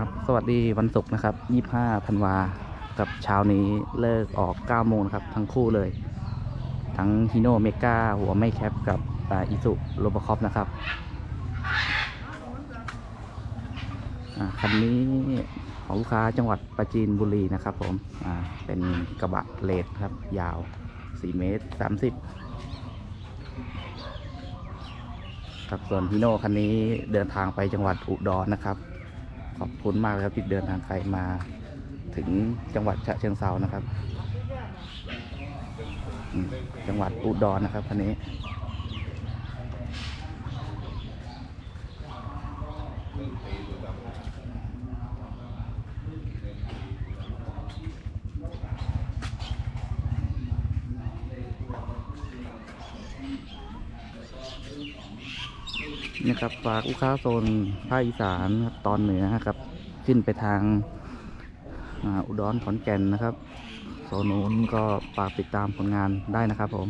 ครับสวัสดีวันศุกร์นะครับ 25ธันวา กับเช้านี้เลิกออก 9 โมงครับ ทั้งคู่เลย ทั้งฮิโนเมกาหัวไม่แคปกับอิสุโรบคอปนะครับอ่าคันนี้ของลูกค้าจังหวัดปราจีนบุรีนะครับผมอ่าเป็นกระบะเลดครับ ยาว 4 เมตร 30 ครับส่วนฮิโน่คันนี้เดินทางไปจังหวัดอุดรนะครับ ขอบคุณมากเลยครับที่เดินทางไกลมาถึงจังหวัดฉะเชิงเซานะครับ จังหวัดอุดรนะครับคันนี้ นะครับฝากลูกค้าโซนภาคอีสานครับตอนเหนือครับ ขึ้นไปทางอุดรขอนแก่นนะครับโซนนู้นก็ฝากติดตามผลงานได้นะครับผม